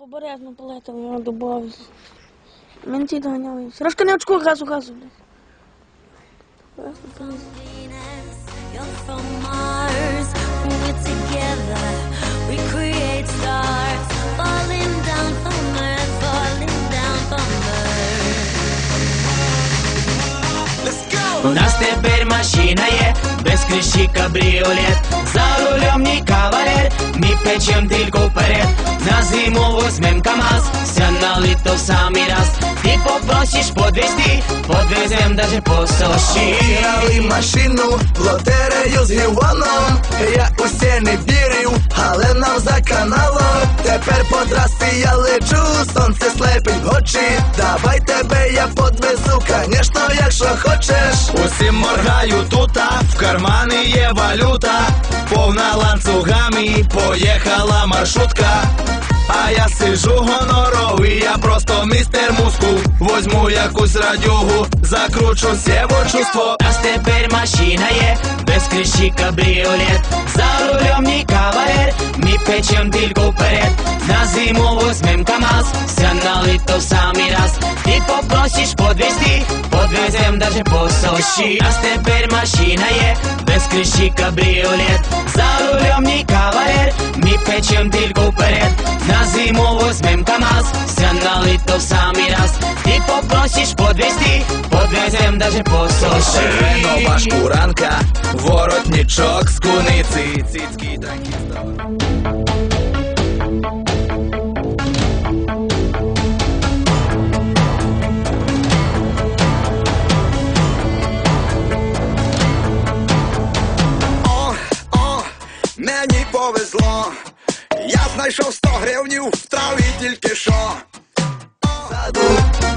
побережно полетав, я добавив. Менті доганяють. Сережка не очкуй, газу, газу, блядь. Побережно полетав. Venus, you're from Mars. We're together, we create stars. Falling down from Earth, falling down from Earth. У нас тепер машина є, без криші кабріолет. За рулем ні кавалер, ми печем тільки вперед. На зиму возьмем КамАЗ, ся на літо в самий раз. Ти попросиш подвезти, подвезем даже по соші. Виграли машину лотерею з Гівоном Я усе не вірив, але нам за каналом Тепер по трасі я лечу, сонце слепить очі Давай тебе я подвезу, конечно, якщо хочеш Усім моргаю тута, в кармани є валюта Повна ланцюгами, поїхала маршрутка а я сижу гоноровий, я просто містер мускул Возьму якусь радюгу, закручу сєво чувство У тепер машина є, без криші кабріолет. За рулем ні кавалер, ми печем тільки вперед. На зиму возьмем КамАЗ, ся на літо в самий раз. Ти попросиш подвезти, подвезем даже по. У нас тепер машина є, без криші кабріолет. За рулем ні кавалер, ми печем тільки вперед. На зиму возьмем КамАЗ, ся на літо в самий раз. Ти попросиш подвезти, подвезем даже по соші. Нова шкуранка, воротничок з куниці, цицькі такі повезло. Я знайшов 100 гривнів в траві тільки що.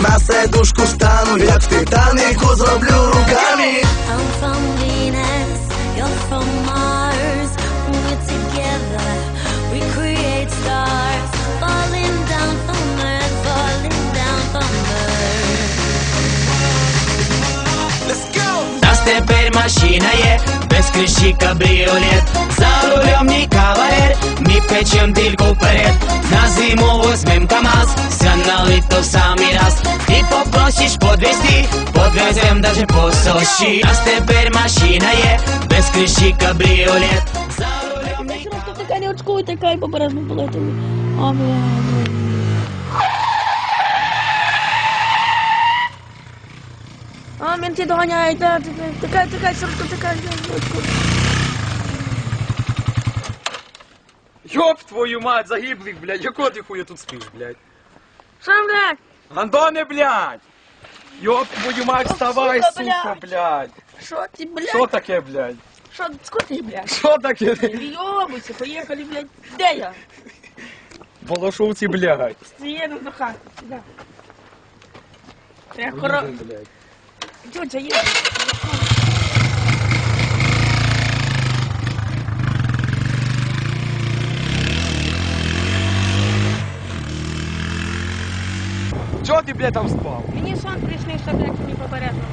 На сидушку стану, як в титанику зроблю машина є, без криші кабріолет. За рулем ні кавалер, ми печем тільки вперед. На зиму возьмем КамАЗ, ся на літо в самий раз. Ти попросиш подвезти, подвезем даже по соші. У нас тепер машина є, без криші кабріолет. За рулем ні Сережка, втикай, не очкуй, тикай, побережно полетав. А, блядь. А, менті доганяють, да, тикай, тикай, тикай, Сережка, тикай, не очкуй. Ёб твою мать, загиблих, блядь, якого ти хуя тут спиш, блядь? Що, блядь? Антоне, блядь! Ёб твою мать, вставай, Сука, сука, блядь! Що ти, Що блядь? таке, блядь? Що, скоти, блядь? Що таке? Йобуйся, поїхали, блядь. Де я? Волошовці, блядь. Стіну до хати, сюди. Це хоро... Їдем, блядь. Тьотя, є. Чого ти, блядь, там спав? Мені сон приснився, блядь, мені попередно.